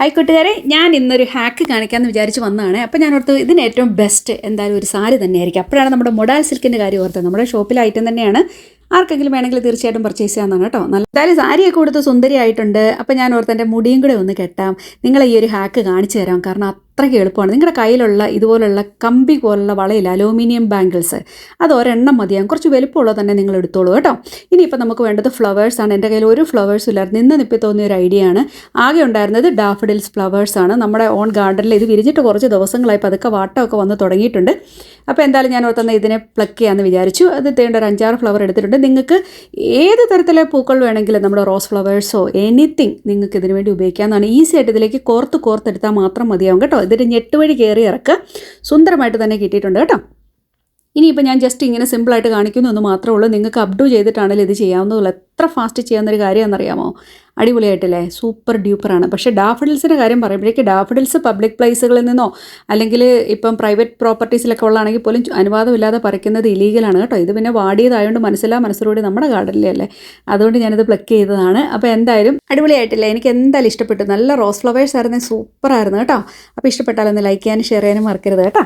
Hi ഞാൻ ഇന്നൊരു hack കാണിക്കാമെന്ന് വിചാരിച്ച് വന്നതാണ്. അപ്പോൾ ഞാൻ ഓർത്ത് ഇതിന് ഏറ്റവും ബെസ്റ്റ് എന്തായാലും ഒരു സാരി തന്നെയായിരിക്കും. അപ്പോഴാണ് നമ്മുടെ മൊഡാൽ സിൽക്കിന്റെ കാര്യം ഓർത്തത്. നമ്മുടെ ഷോപ്പിൽ ഐറ്റം തന്നെയാണ്. ആർക്കെങ്കിലും വേണമെങ്കിൽ തീർച്ചയായിട്ടും പർച്ചേസ് ചെയ്യാവുന്നതാണ് കേട്ടോ. നല്ല എന്തായാലും സാരിയൊക്കെ കൊടുത്ത് സുന്ദരിയായിട്ടുണ്ട്. അപ്പോൾ ഞാൻ ഓർത്ത് എന്റെ മുടിയും കൂടെ ഒന്ന് കെട്ടാം. നിങ്ങളെ ഈ ഒരു ഹാക്ക് കാണിച്ചു തരാം. കാരണം അത്രയ്ക്ക് എളുപ്പമാണ്. നിങ്ങളുടെ കയ്യിലുള്ള ഇതുപോലുള്ള കമ്പി പോലുള്ള വളയിൽ അലൂമിനിയം ബാംഗിൾസ്. അത് ഒരെണ്ണം മതിയാകും. കുറച്ച് വലുപ്പമുള്ളത് തന്നെ നിങ്ങൾ എടുത്തോളൂ കേട്ടോ. ഇനിയിപ്പോൾ നമുക്ക് വേണ്ടത് ഫ്ലവേഴ്സാണ് എന്റെ കയ്യിൽ ഒരു ഫ്ലവേഴ്സും ഇല്ലായിരുന്നു. നിന്ന് നിപ്പി തോന്നിയ ഒരു ഐഡിയ ആണ്. ആകെ ഉണ്ടായിരുന്നത് ഡാഫഡിൽസ് ഫ്ലവേഴ്സാണ് നമ്മുടെ ഓൺ ഗാർഡനിൽ ഇത് വിരിഞ്ഞിട്ട് കുറച്ച് ദിവസങ്ങളായി പതുക്കെ വാട്ടമൊക്കെ വന്ന് തുടങ്ങിയിട്ടുണ്ട്. അപ്പോൾ എന്തായാലും ഞാൻ ഓർത്തുന്ന ഇതിനെ പ്ലക്ക് ചെയ്യാമെന്ന് വിചാരിച്ചു. അത് തേണ്ട ഒരു അഞ്ചാറ് ഫ്ലവർ എടുത്തിട്ടുണ്ട്. നിങ്ങൾക്ക് ഏത് തരത്തിലെ പൂക്കൾ വേണമെങ്കിലും നമ്മുടെ റോസ് ഫ്ലവേഴ്സോ എനിത്തിങ് നിങ്ങൾക്ക് ഇതിനു വേണ്ടി ഉപയോഗിക്കാവുന്നതാണ്. ഈസി ആയിട്ട് ഇതിലേക്ക് കോർത്ത് കോർത്തെടുത്താൽ മാത്രം മതിയാവും കേട്ടോ. ഇതിന്റെ ഞെട്ടുവഴി കയറി ഇറക്കുക സുന്ദരമായിട്ട് തന്നെ കിട്ടിയിട്ടുണ്ട് കേട്ടോ. ഇനിയിപ്പോൾ ഞാൻ ജസ്റ്റ് ഇങ്ങനെ സിമ്പിളായിട്ട് കാണിക്കുന്നു എന്ന് മാത്രമേ ഉള്ളൂ. നിങ്ങൾക്ക് അപ്ഡു ചെയ്തിട്ടാണെങ്കിലും ഇത് ചെയ്യാവുന്നതുള്ളൂ എത്ര ഫാസ്റ്റ് ചെയ്യാവുന്നൊരു കാര്യമാണെന്നറിയാമോ? അടിപൊളിയായിട്ടല്ലേ? സൂപ്പർ ഡ്യൂപ്പറാണ് പക്ഷേ ഡാഫഡിൽസിന്റെ കാര്യം പറയുമ്പോഴേക്കും ഡാഫഡിൽസ് പബ്ലിക് പ്ലേസുകളിൽ നിന്നോ അല്ലെങ്കിൽ ഇപ്പം പ്രൈവറ്റ് പ്രോപ്പർട്ടീസിലൊക്കെ ഉള്ളതാണെങ്കിൽ പോലും അനുവാദമില്ലാതെ പറിക്കുന്നത് ഇലീഗലാണ് കേട്ടോ. ഇത് പിന്നെ വാടിയതായതുകൊണ്ട് മനസ്സിലാ മനസ്സിലൂടെ നമ്മുടെ ഗാർഡനിലല്ലേ അതുകൊണ്ട് ഞാനിത് പ്ലക്ക് ചെയ്തതാണ്. അപ്പോൾ എന്തായാലും അടിപൊളിയായിട്ടില്ല? എനിക്ക് എന്തായാലും ഇഷ്ടപ്പെട്ടു. നല്ല റോസ് ഫ്ലവേഴ്സ് ആയിരുന്നു. സൂപ്പറായിരുന്നു കേട്ടോ. അപ്പോൾ ഇഷ്ടപ്പെട്ടാലൊന്ന് ലൈക്ക് ചെയ്യാനും ഷെയർ ചെയ്യാനും മറക്കരുത് കേട്ടോ.